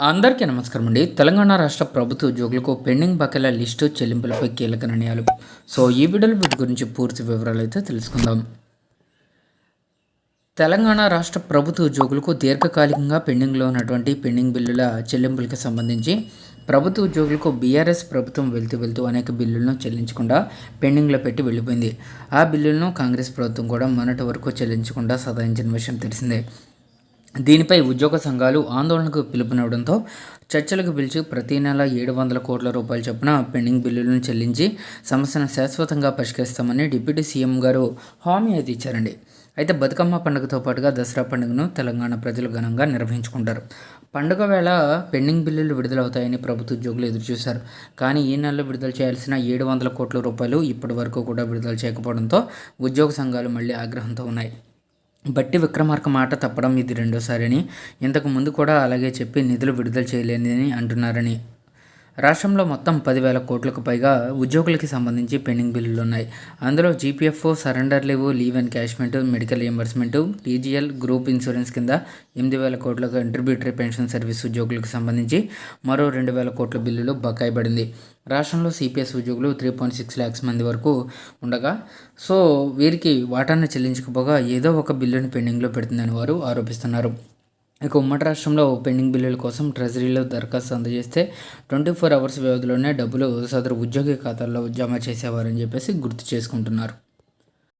అందరికీ నమస్కారం అండి. తెలంగాణ రాష్ట్ర ప్రభుత్వ ఉద్యోగులకు పెండింగ్ బకాయిల లిస్టు చెల్లింపులపై కీలక నిర్ణయాలు. సో ఈ వీడియోలో వీటి గురించి పూర్తి వివరాలు అయితే తెలుసుకుందాం. తెలంగాణ రాష్ట్ర ప్రభుత్వ ఉద్యోగులకు దీర్ఘకాలికంగా పెండింగ్లో ఉన్నటువంటి పెండింగ్ బిల్లుల చెల్లింపులకు సంబంధించి ప్రభుత్వ ఉద్యోగులకు బీఆర్ఎస్ ప్రభుత్వం వెళ్తూ వెళ్తూ అనేక బిల్లులను చెల్లించకుండా పెండింగ్లో పెట్టి వెళ్ళిపోయింది. ఆ బిల్లులను కాంగ్రెస్ ప్రభుత్వం కూడా మొన్నటి వరకు చెల్లించకుండా సదాయించిన విషయం తెలిసిందే. దీనిపై ఉద్యోగ సంఘాలు ఆందోళనకు పిలుపునివ్వడంతో చర్చలకు పిలిచి ప్రతి నెల ఏడు వందల కోట్ల రూపాయల చొప్పున పెండింగ్ బిల్లులను చెల్లించి సమస్యను శాశ్వతంగా పరిష్కరిస్తామని డిప్యూటీ సీఎం గారు హామీ అయితే ఇచ్చారండి. అయితే బతుకమ్మ పండుగతో పాటుగా దసరా పండుగను తెలంగాణ ప్రజలు ఘనంగా నిర్వహించుకుంటారు. పండుగ వేళ పెండింగ్ బిల్లులు విడుదలవుతాయని ప్రభుత్వ ఉద్యోగులు ఎదురుచూశారు. కానీ ఈ నెలలో విడుదల చేయాల్సిన ఏడు వందల కోట్ల రూపాయలు ఇప్పటి వరకు కూడా విడుదల చేయకపోవడంతో ఉద్యోగ సంఘాలు మళ్ళీ ఆగ్రహంతో ఉన్నాయి. బట్టి విక్రమార్క మాట తప్పడం ఇది రెండోసారి అని. ఇంతకు ముందు కూడా అలాగే చెప్పి నిధులు విడుదల చేయలేదని అంటున్నారని రాష్ట్రంలో మొత్తం పదివేల కోట్లకు పైగా ఉద్యోగులకి సంబంధించి పెండింగ్ బిల్లులు ఉన్నాయి. అందులో GPF surrender leave leave and క్యాష్మెంటు medical reimbursement TGL group insurance కింద ఎనిమిది వేల కోట్ల కంట్రిబ్యూటరీ పెన్షన్ సర్వీస్ ఉద్యోగులకు సంబంధించి మరో రెండు వేల కోట్ల బిల్లులు బకాయి పడింది రాష్ట్రంలో సిపిఎస్ ఉద్యోగులు త్రీ పాయింట్ సిక్స్ ల్యాక్స్ మంది వరకు ఉండగా సో వీరికి వాటాన్ని చెల్లించకపోగా ఏదో ఒక బిల్లుని పెండింగ్లో పెడుతుందని వారు ఆరోపిస్తున్నారు. ఇక ఉమ్మడి రాష్ట్రంలో పెండింగ్ బిల్లుల కోసం ట్రెజరీలో దరఖాస్తు అందజేస్తే ట్వంటీ ఫోర్ అవర్స్ వ్యవధిలోనే డబ్బులు సదరు ఉద్యోగి ఖాతాల్లో జమ చేసేవారని చెప్పేసి గుర్తు చేసుకుంటున్నారు.